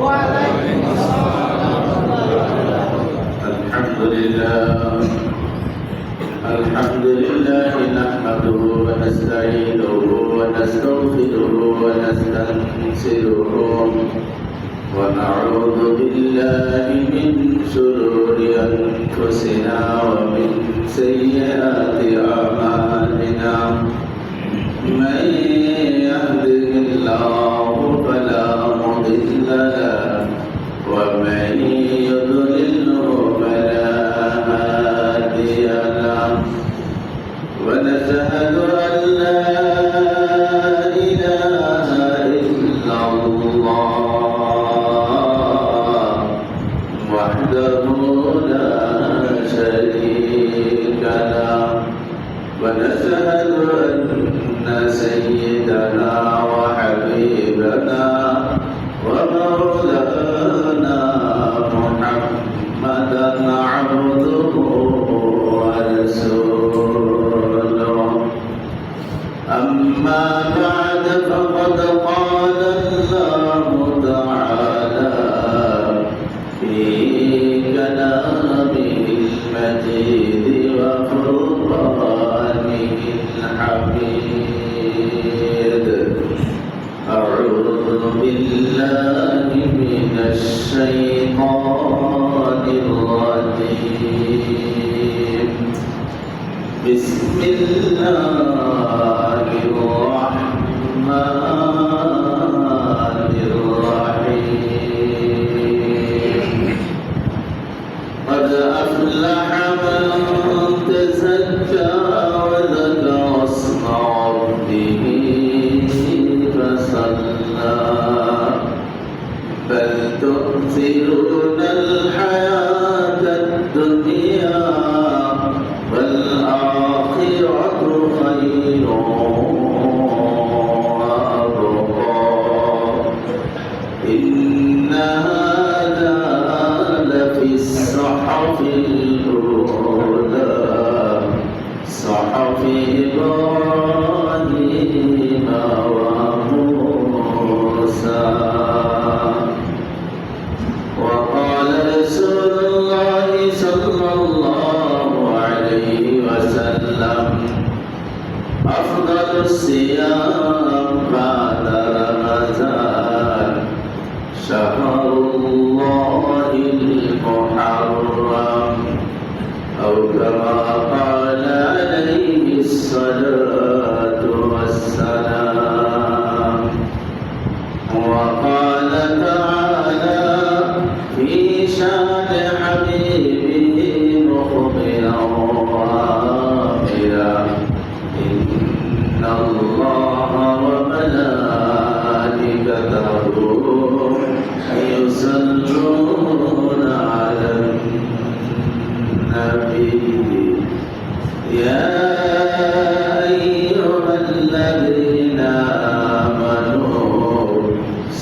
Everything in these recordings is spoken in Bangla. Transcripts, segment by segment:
وعليكم السلام الحمد لله. الحمد لله نحمده ونستعينه ونستغفره ونستنصره ونعوذ بالله من شرور أنفسنا ومن سيئات أعمالنا. من يهده الله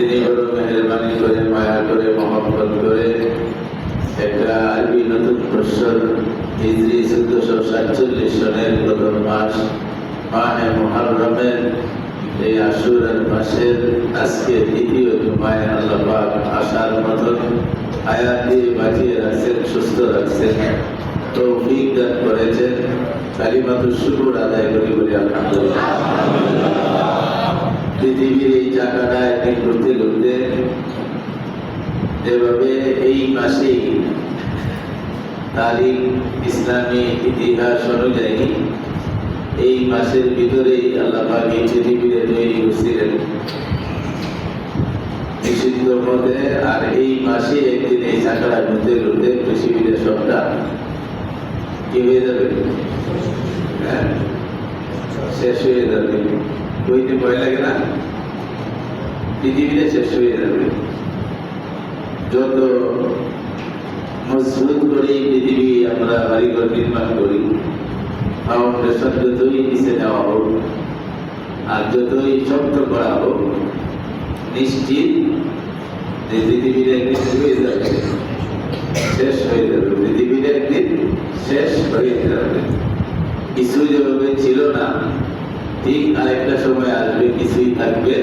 তিনি হলো মেহরবানি করে, মায়া করে মহাপত করে, একটা আরবি নতুন প্রশ্বর হিজড়ি চোদ্দশো সাতচল্লিশ সনের প্রথম মাস, মাহে মহারমের এই আসুর মাসের আজকে দ্বিতীয় জুমায় আল্লাহ পাক আসার মতন আয়াত দিয়ে বাঁচিয়ে রাখছেন, সুস্থ রাখছেন। তো দান করেছেন। কালিমাতুর শুকুর আদায় করি বলে আলহামদুলিল্লাহ। পৃথিবীর এই জায়গাটা একদিন ঘুরতে ঘুরতে এভাবে এই মাসেই তারিখ ইসলামী ইতিহাস অনুযায়ী এই মাসের ভিতরেই আল্লাহ এই পৃথিবীতে তৈরি করছিলেন। নিষিদ্ধ মধ্যে আর এই মাসে একদিন এই চাকরা ঘুরতে ঘুরতে পৃথিবীতে সবটা কি হয়ে যাবে? হ্যাঁ শেষ হয়ে যাবে। কইতে ভয় লাগে না। পৃথিবীতে শেষ হয়ে যাবে। যত মজবুত করে পৃথিবী আমরা বাড়িঘর নির্মাণ করি ফাউন্ডেশন যতই নিচে নেওয়া হোক আর যতই শক্ত করা হোক, নিশ্চিত যে পৃথিবীর একদিন হয়ে যাবে। শেষ হয়ে যাবে। পৃথিবীর একদিন শেষ হয়ে যাবে। কিছু যেভাবে ছিল না ঠিক আরেকটা সময় আসবে, কিছুই থাকবে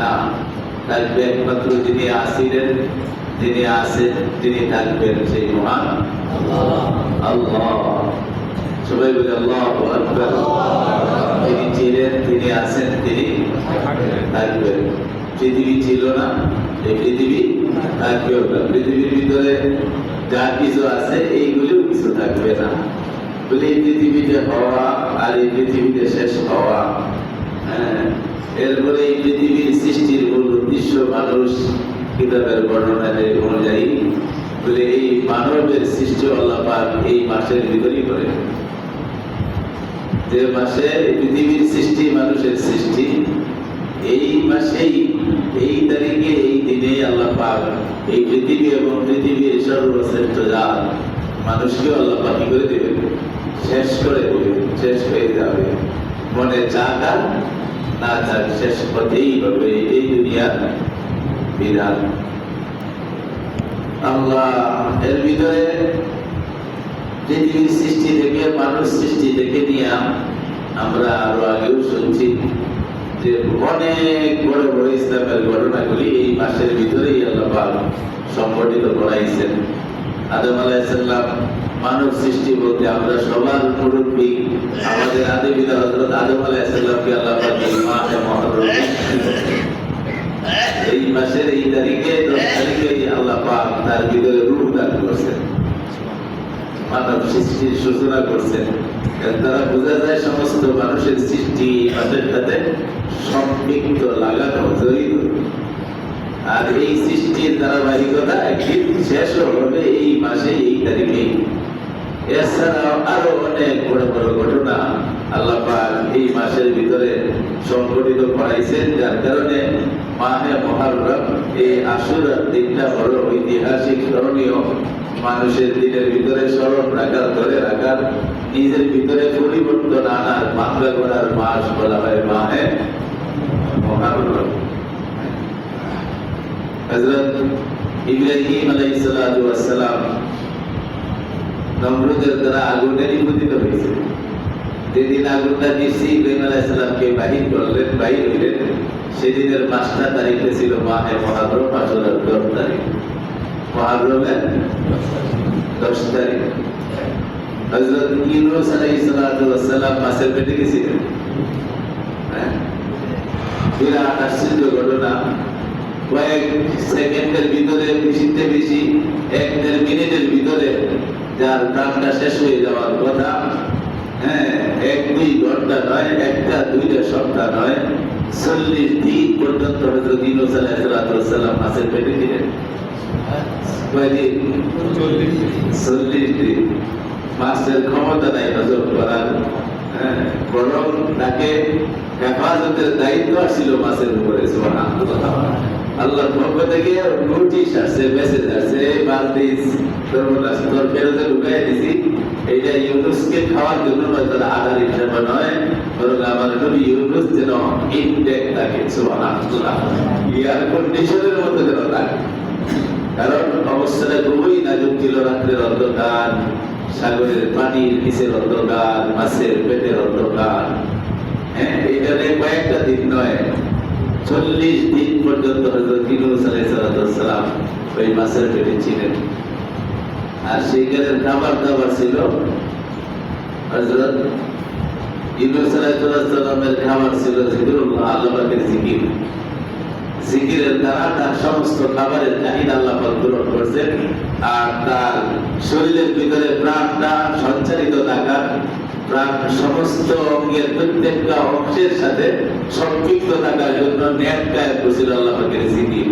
না। থাকবে একমাত্র যিনি আসিলেন, যিনি আসেন তিনি থাকবেন সেই মহান আল্লাহ। সবাই বলে তিনি ছিলেন তিনি আছেন, তিনি থাকবেন। পৃথিবী ছিল না, এই পৃথিবী থাকবেও না। পৃথিবীর ভিতরে যা কিছু আছে, এইগুলিও কিছু থাকবে না। বলে এই পৃথিবীতে হওয়া আর এই পৃথিবীতে শেষ হওয়া হ্যাঁ, এরপরে এই পৃথিবীর সৃষ্টির মূল উদ্দেশ্য মানুষ কিতাবের বর্ণনা অনুযায়ী বলে এই মানবের সৃষ্টি আল্লাহ এই মাসের ভিতরেই করে যে মাসে পৃথিবীর সৃষ্টি মানুষের সৃষ্টি এই মাসেই এই তারিখে এই দিনে আল্লাহ পাক এই পৃথিবী এবং পৃথিবীর সর্বশ্রেষ্ঠ জাত মানুষকে আল্লাহ পাক করে দেবে শেষ করে দেবে শেষ হয়ে যাবে। মনে চাক না চাক শেষ হতেই হবে এই দুনিয়ার বিধান। আল্লাহ, এর ভিতরে পৃথিবীর সৃষ্টি থেকে, মানুষ সৃষ্টি থেকে নিয়ে আমরা আরও আগেও শুনছি যে অনেক বড় বড় ইসলামের ঘটনাগুলি এই মাসের ভিতরেই আল্লাহ সংগঠিত করাইছেন। আদম আলাইসাল্লাম মানব সৃষ্টি বলতে আমরা সবার মুরব্বী, আমাদের আদি পিতা হজরত আদম আলাইসাল্লামকে আল্লাহ এই মাসের এই তারিখে, দশ আল্লাহ পাক তার ভিতরে রূপ দান করছেন। মানব সৃষ্টির সূচনা করছেন। দ্বারা বোঝা যায় সমস্ত মানুষের সৃষ্টি সম্পৃক্ত, লাগানো, জড়িত। আর এই সৃষ্টির ধারাবাহিকতা একদিন শেষ হবে এই মাসে, এই তারিখে এছাড়াও আরও অনেক বড় বড় ঘটনা আল্লাহ এই মাসের ভিতরে সংগঠিত করাইছেন, যার কারণে মাহে মহারম এই আশুরার দিনটা বড় ঐতিহাসিক, স্মরণীয়। মানুষের দিনের ভিতরে স্মরণ রাখার, ধরে রাখার, নিজের ভিতরে পরিবর্তন আনার মাত্রা করার মাস বলা হয় মাহে মহারম হযরত ইব্রাহিম আলাইহিস নমরুদের দ্বারা আগুনে নিপতিত হয়েছে। যেদিন আগুনটা দিচ্ছি ইব্রাহিম আলাইহিস সালামকে বাহির করলেন, বাহির হইলেন, সেদিনের পাঁচটা তারিখে ছিল মাহে মহারম আসরের দশ তারিখ। মহারমের দশ তারিখ। হযরত ইউনূস সালাতু ওয়াস পেটে গেছিলেন। হ্যাঁ? বিরাট আশ্চর্য ঘটনা। কয়েক সেকেন্ডের ভিতরে বেশিতে বেশি এক দেড় মিনিটের ভিতরে যার প্রাণটা শেষ হয়ে যাওয়ার কথা হ্যাঁ এক দুই ঘণ্টা নয়, একটা দুইটা সপ্তাহ নয়, চল্লিশ দিন পর্যন্ত হজরত ইউনুস আলাইহিসসালাম মাছের পেটে ছিলেন। কয়দিন চল্লিশ দিন। মাছের ক্ষমতা নাই হজম করার বরং তাকে হেফাজতের দায়িত্ব আসছিল মাছের উপরে, সুবহানাল্লাহ। আল্লাহর পক্ষ থেকে নোটিশ আসছে মেসেজ আসছে সর্বনাশ তোর ফেরতে ঢুকাই দিছি। এইটা ইউনুসকে খাওয়ার জন্য নয় তার আধার হিসাবে নয়, বরং আমার নবী ইউনুস যেন থাকে এয়ার কন্ডিশনের যেন থাকে। কারণ অবস্থাটা খুবই নাজুক ছিল রাত্রের অন্ধকার, সাগরের পানির নিচের অন্ধকার, মাছের পেটের অন্ধকার। হ্যাঁ এখানে কয়েকটা দিন নয়। চল্লিশ দিন পর্যন্ত হজরত ইউনুস আলাইসালাম ওই মাছের পেটে ছিলেন। আর সেইখানে খাবার দাবার ছিল হজরত ইউনুস আলাইসালামের খাবার ছিল জিকিরুল্লাহ আল্লাহের জিকির। জিকিরের দ্বারা তার সমস্ত খাবারের চাহিদা আল্লাহ পূরণ করছেন আর তার শরীরের ভিতরে প্রাণটা সঞ্চারিত থাকার প্রাণ সমস্ত অঙ্গের প্রত্যেকটা অংশের সাথে সম্পৃক্ত থাকার জন্য ন্যায় কায় করছিল আল্লাহ পাকের জিকির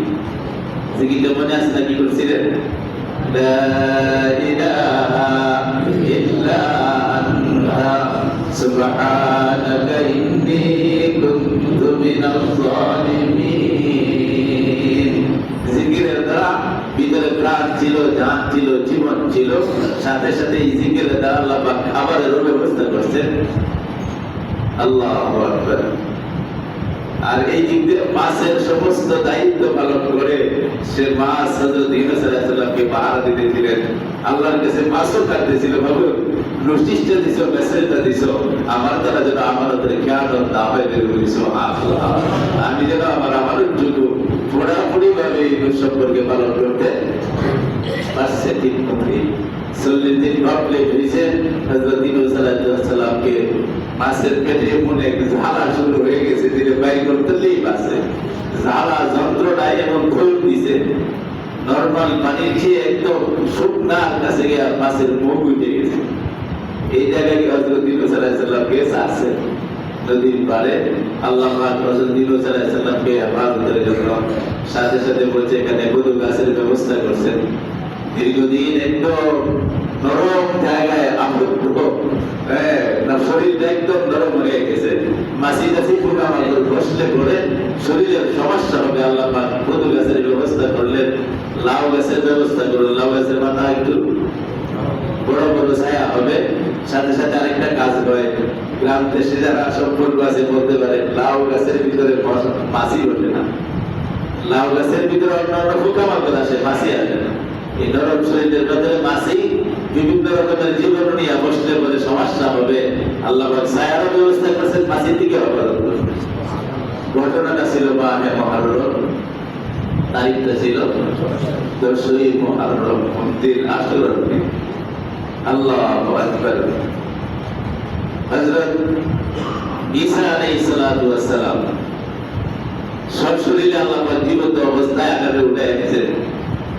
জিকিরটা মনে আছে না কি করছিলেন لا إله إلا أنت سبحانك إني كنت من الظالمين ছিল, জান ছিল, জীবন ছিল, সাথে সাথে জিকিরের দ্বারা আল্লাহ খাবারেরও ব্যবস্থা করছেন। আল্লাহ আর এই সমস্ত দায়িত্ব পালন করে সে হজরত ইউনুস পাহারা দিতেছিলেন আল্লাহর কাছে কাটতেছিল দিছ, মেসেজটা দিছ, আমার দ্বারা যেন আমানতের খেয়াল দাবে বের আমি যেন আমার আমানত যোগ্য পুরাপুরি ভাবে এই সম্পর্কে পালন করতে দিন গেছে তিনি মুখ হেফাজতের জন্য সাথে সাথে বলছে এখানে কদু গাছের ব্যবস্থা করছেন। দীর্ঘদিন একদম নরম জায়গায় আবদ্ধ না, শরীরটা একদম নরম হয়ে গেছে। মাসি টাসি পোকা মাকড় বসলে করে শরীরের সমস্যা হবে, আল্লাহ পাক কদু গাছের ব্যবস্থা করলেন, লাউ গাছের ব্যবস্থা করলেন লাউ গাছের মাথা একটু বড় বড় ছায়া হবে। সাথে সাথে আরেকটা কাজ হয় গ্রাম দেশে যারা সম্পর্ক আছে, বলতে পারে, লাউ গাছের ভিতরে মাছি ওঠে না। লাউ গাছের ভিতরে অন্যান্য পোকামাকড় আসে মাছি আসে না। এই নরম শরীরের ভিতরে মাছি বিভিন্ন রকমের জীবন নিয়ে বসলে বলে সমস্যা হবে। আল্লাহ ছায়ারও ব্যবস্থা করেছেন মাছি থেকে অপরাধ ঘটনাটা ছিল বা মহারণ তারিখটা ছিল দশই মহারম দিন আসরের আল্লাহ আকবার। হযরত ঈসা আলাইহিস সালাতু ওয়াস সালাম সব শরীরে আল্লাহ পাক জীবন্ত অবস্থায় আকারে উঠে এনেছেন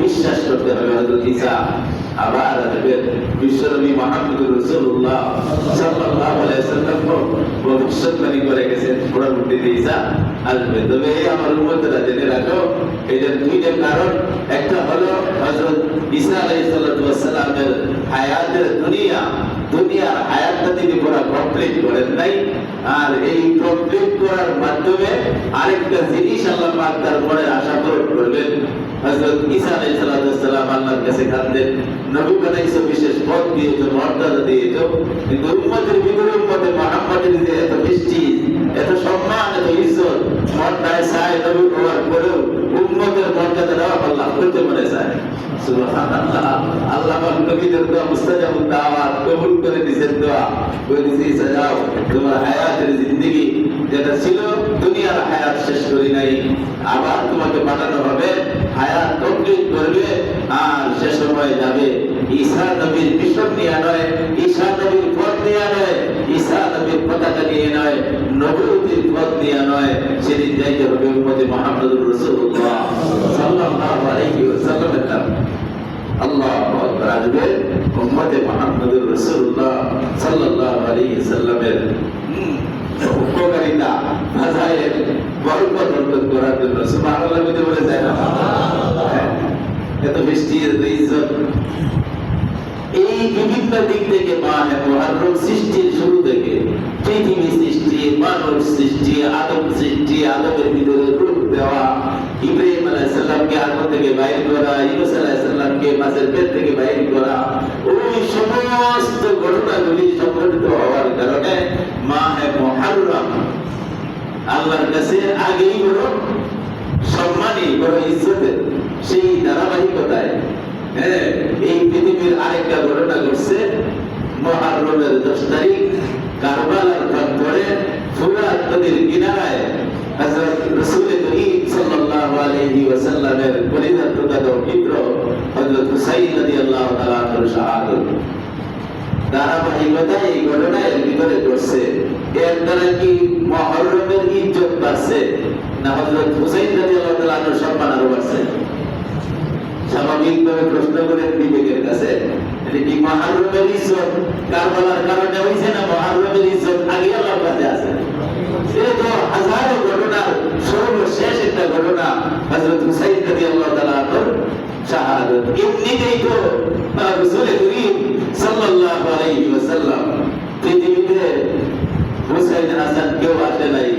বিশ্বাস করতে হবে হযরত ঈসা। আবার আসবেন বিশ্বনবী মুহাম্মদুর রাসূলুল্লাহ সাল্লাল্লাহু আলাইহি ওয়াসাল্লাম ভবিষ্যৎবাণী করে গেছেন পরবর্তী ঈসা। আসবে তবে এই আমার উম্মতরা জেনে রাখো এটার দুইটা কারণ। একটা হলো হযরত ঈসা আলাইহিস সালাতু ওয়াস সালামের দুনিয়া। দুনিয়ার আয়াতটা তিনি পুরো কমপ্লিট করেন নাই। আর এই কমপ্লিট করার মাধ্যমে আরেকটা জিনিস আল্লাহ পাক তার পরে আশা পূরণ করবেন। হযরত ঈসা আল্লাহর কাছে কাঁদলেন। নবী বিশেষ পদ দিয়েছ মর্যাদা দিয়েছ কিন্তু উম্মতের ভিতরে উম্মতে যে এত এত সম্মান, এত ইজ্জত মর্যাদায় চায় নবী হওয়ার পরেও উম্মতের মর্যাদা দেওয়া আল্লাহ করতে পারে চায়। সুবহানাল্লাহ। নাই। আবার তোমাকে পাঠানো হবে, হায়াত করবে, আর সে সময় যাবে। ঈসা নবীর মিশন নিয়ে নয় ঈসা পথ নিয়ে নয় ঈসা নবীর পতাকা নিয়ে নয় নবীর পথ নিয়ে নয়, সেদিন যাইতে হবে উম্মতে মুহাম্মদুর রাসূলুল্লাহ সাল্লাল্লাহু আলাইহি ওয়াসাল্লামের নাম। আল্লাহ আকবার আসবে উম্মতে মুহাম্মদুর রাসূলুল্লাহ সাল্লাল্লাহু আলাইহি সাল্লামের উপকারিতা ফাজাইল বরকত অর্জন করার জন্য। সুবহানাল্লাহ বলে যায় না? হ্যাঁ। ফিস্টির ইজ্জত। এই বিভিন্ন দিক থেকে মাহে মুহররম সৃষ্টির শুরু থেকে পৃথিবী সৃষ্টি, মানব সৃষ্টি, আদম সৃষ্টি, আদমের ভিতরে রূপ দেওয়া, ইব্রাহিম আগুন থেকে বাইর করা পেট থেকে বাইর করা, ওই সমস্ত ঘটনাগুলি সংঘটিত হওয়ার কারণে মুহররম আল্লাহর কাছে আগেই বড় সম্মানী, বড় ইজ্জতের সেই ধারাবাহিকতায় হ্যাঁ এই পৃথিবীর আরেকটা ঘটনা ঘটছে। মহারমের দশ তারিখ, কারবালার প্রান্তরে ফুরাত নদীর কিনারায় হযরত রাসূল করিম সাল্লাল্লাহু আলাইহি ওয়াসাল্লামের পরিধান প্রদান হযরত হুসাইন রাদিয়াল্লাহু তাআলা আনহুর শাহাদাত। ধারাবাহিকতা এই ঘটনা এর ভিতরে ঘটছে, এর দ্বারা কি মহরমের ইজ্জত না, হযরত হুসাইন রাদিয়াল্লাহু তাআলা আনহুর সম্মান আরও বাড়ছে? স্বাভাবিকভাবে প্রশ্ন করেন বিবেকের কাছে, এটা মহারমের ইজ্জত? কারবালার কারণে হইছে না মহারমের ইজ্জত? আগে আল্লাহর কাছে আছে। এ তো হাজারো ঘটনার সর্বশেষ একটা ঘটনা, হযরত হুসাইন রাদিয়াল্লাহু তাআলা আনহুর শাহাদাত। এমনিতেই তো রাসূল করিম সাল্লাল্লাহু আলাইহি ওয়াসাল্লাম পৃথিবীতে হুসাইন হাসান কেউ আসে নাই,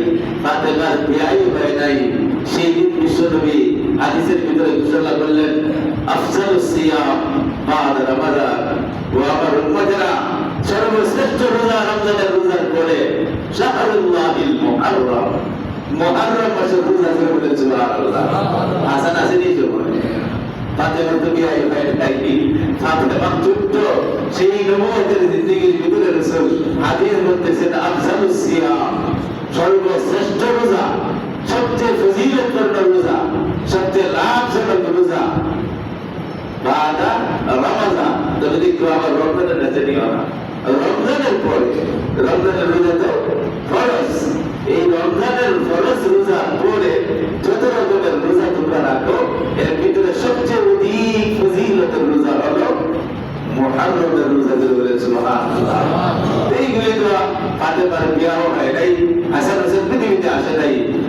ফাতেমার বিয়াই হয় নাই, সেই বিশ্বনবী হাদিসের ভিতরে ঘোষণা করলেন আফজালুস সিয়াম বাদ রমাদান। আমার সর্বশ্রেষ্ঠ রোজা রমজানের রোজার পরে শাহরুল্লাহিল মুহাররম। মুহাররম মাসের রোজা করে বলেন সুবহানাল্লাহ। হাসান আসেনি জন্য ফাতেমা তো বিয়াই হয় নাই ফাতেমা যুক্ত সেই নবুয়তের জিন্দেগির ভিতরে আফজালুস সিয়াম সর্বশ্রেষ্ঠ বাদা রমাজান। তবে দেখতো আবার রমজানের কাছে নিও না রমজানের পরে, রমজানের রোজা তো ফরজ। এই রমজানের ফরজ রোজা পরে যত রকমের রোজা তোমরা রাখো, এর ভিতরে সবচেয়ে অধিক ফজিলতের রোজা হলো মুহাররমের রোজা ধরে বলে সুবহানাল্লাহ। এইগুলি তো ফাতেমার বিয়াহ হয় নাই হোসেন পৃথিবীতে আসে নাই।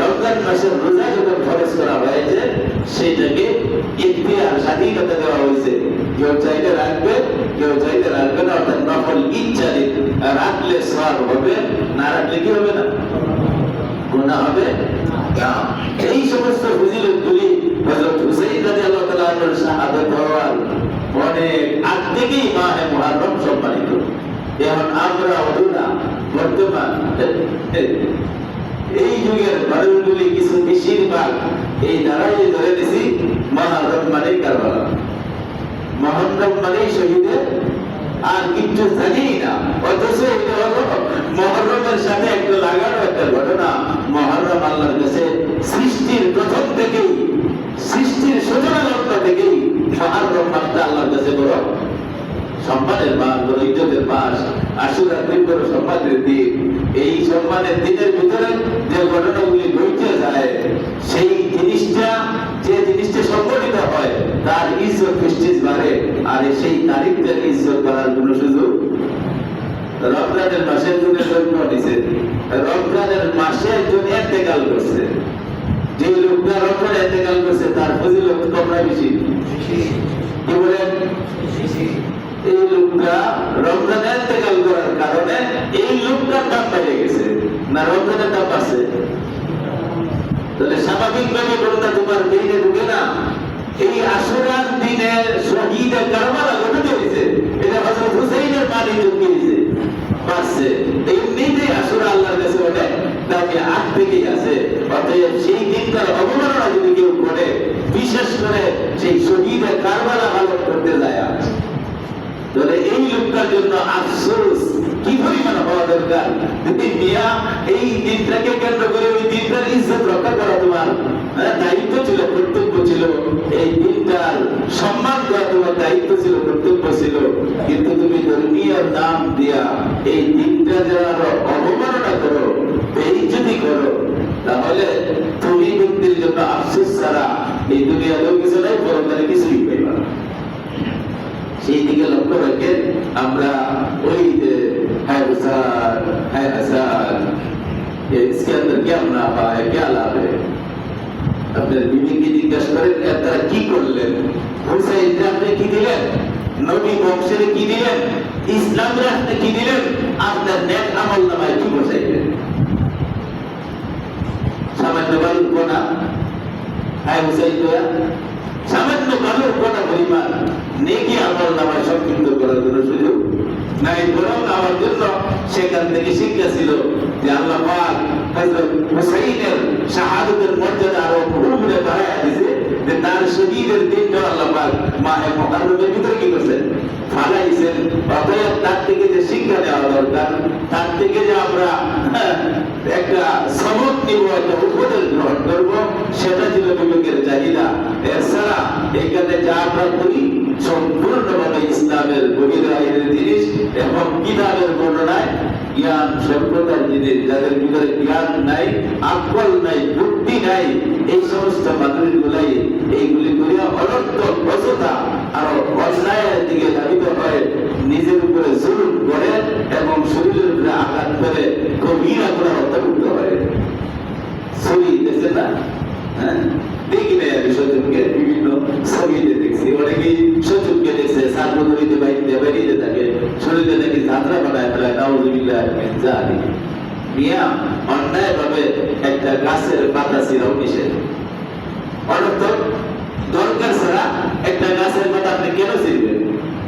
রমজান মাসের রোজা যখন ফরজ করা হয়েছে, সেটাকে ইখতিয়ার স্বাধীনতা দেওয়া হয়েছে। কেউ চাইলে রাখবে, কেউ চাইলে রাখবে না, অর্থাৎ নফল ইচ্ছারে রাখলে সওয়াব হবে, না রাখলে কি হবে না? গুনাহ হবে। এই সমস্ত ফজিলতগুলি হযরত হুসাইন রাদিয়াল্লাহু তাআলা আনহুর শাহাদাত হওয়ার অনেক আগ থেকেই মাহে মুহররম সম্মানিত এখন আমরা অধুনা বর্তমান এই যুগের মানুষগুলি কিছু বেশিরভাগ এই দ্বারাই ধরে দিছি মহারম মানে কারবালা। মহরম মানে শহীদের আর কিচ্ছু জানি না। অথচ এটা হলো মহরমের সাথে একটা লাগানো একটা ঘটনা। মহরম আল্লাহর কাছে সৃষ্টির প্রথম থেকেই, সৃষ্টির সূচনা লগ্ন থেকেই মহরম মাসটা আল্লাহর কাছে বড় সম্মানের মাস বড় ইজ্জতের মাস আশুরা দিন সম্মানের দিন এই সম্মানের দিনের ভিতরে যে ঘটনাগুলি ঘটতে যায়, সেই জিনিসটা, যে জিনিসটা সংগঠিত হয়, তার ইজ্জত প্রেস্টিজ বাড়ে। আর সেই তারিখটার ইজ্জত করার কোনো সুযোগ? রমজানের মাসের জন্য জন্ম নিছে। রমজানের মাসে একজন এতেকাল করছে। যে লোকটা রমজানে এতেকাল করছে, তার ফজিলত কম না বেশি। কি বলেন? এই লোকটা রমজানে ইন্তেকাল করার কারণে এই লোকটার দাম বেড়ে গেছে। না, রমজানের দাম বাড়ছে। তাহলে স্বাভাবিকভাবে কোনটা তোমার দিনে ঢুকে না। এই আশুরার দিনে শহীদ কারবালা ঘটে হয়েছে এটা হযরত হুসাইনের মানি ঢুকিয়েছে বাড়ছে। এমনিতে আশুরা আল্লাহর কাছে অনেক। দামি আগ থেকেই আছে। অতএব সেই দিনটার অবমাননা যদি কেউ করে, বিশেষ করে সেই শহীদের কারবালা পালন করতে যায় তাহলে এই লোকটার জন্য আফসোস। কি পরিমাণ হওয়া দরকার? যদি মিয়া এই দিনটাকে কেন্দ্র করে ওই দিনটার ইজ্জত রক্ষা করা তোমার হ্যাঁ, দায়িত্ব ছিল কর্তব্য ছিল এই দিনটার সম্মান করা তোমার দায়িত্ব ছিল কর্তব্য ছিল। কিন্তু তুমি ধর্মীয় নাম দিয়া এই দিনটা যারা অবমাননা করো এই তাহলে তুমি ব্যক্তির জন্য আফসোস ছাড়া এই দুনিয়াতেও কিছু নাই পরকালে কিছুই পাইবা সেই দিকে লক্ষ্য রেখে আমরা ওই যে হ্যাঁ হুসান হ্যাঁ হাসান ये इसके अंदर क्या मुनाफा है क्या लाभ है আপনার বিবিকে জিজ্ঞাসা করেন "এ তারা কি করলেন হুসাইন আপনি কি দিলেন নবী বংশের কি দিলেন ইসলামের আপনি কি দিলেন আপনার নেক আমল নামায় কি বসাইলেন সামান্য বালুর কোনা হ্যাঁ হুসাইন দোয়া সামান্য বালুর কোনা পরিমাণ নেকি আমল নামায় সংক্ষিপ্ত করার জন্য সুযোগ নাই। বরং আমার জন্য সেখান থেকে শিক্ষা ছিল যে আল্লাহ পাক হযরত হুসাইনের শাহাদাতের মর্যাদা আরও দিয়েছে যে তার দিনটা আল্লাহ পাক মাহে মুহররমের ভিতরে কি করছেন ফালাইছেন। অতএব তার থেকে যে শিক্ষা নেওয়া দরকার, তার থেকে যে আমরা একটা সবক নিব একটা উপদেশ গ্রহণ করব। সেটা ছিল বিবেকের চাহিদা। এছাড়া এখানে যা আমরা করি, সম্পূর্ণভাবে ইসলামের বহিরাইনের জিনিস এবং কিতাবের বর্ণনায়। জ্ঞান, সভ্যতার জিনিস, যাদের ভিতরে জ্ঞান নাই, আকল নাই, বুদ্ধি নাই এই সমস্ত মানুষগুলাই এইগুলি করিয়া অনর্থক বসতা আর অন্যায়ের দিকে ধাবিত হয় নিজের উপরে জুলুম করে এবং শরীরের উপরে আঘাত করে গভীর করে করতে হয়। ছবি দেখছে না? হ্যাঁ? দেখি নাই আমি সচুককে বিভিন্ন ছবিতে দেখছি। অনেকেই সচুককে দেখছে থাকে। শরীরে নাকি যাত্রা বানায় ফেলায় নাউজুবিল্লাহ জানি মিয়া অন্যায় ভাবে একটা গাছের পাতা ছিঁড়াও নিষেধ অনর্থক দরকার ছাড়া একটা গাছের পাতা আপনি কেন ছিঁড়বেন?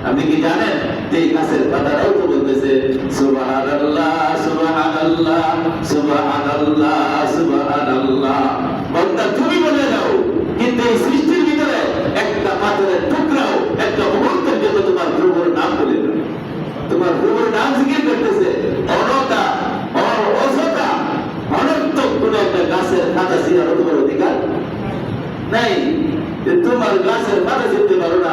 আপনি কি জানেন এই গাছের পাতাটাও তো বলতেছে, সুবহানাল্লাহ সুবহানাল্লাহ সুবহানাল্লাহ সুবহানাল্লাহ বন্ধা, তুমি বলে যাও কিন্তু এই সৃষ্টির ভিতরে একটা পাথরের টুকরাও, একটা মুহূর্তের জন্য তোমার প্রভুর নাম বলে তোমার প্রভুর নাম জিজ্ঞেস করতেছে কোন একটা গাছের পাতা ছিঁড়ারও তোমার অধিকার? নাই। তোমার গাছের পাতা ছিঁড়তে পারো না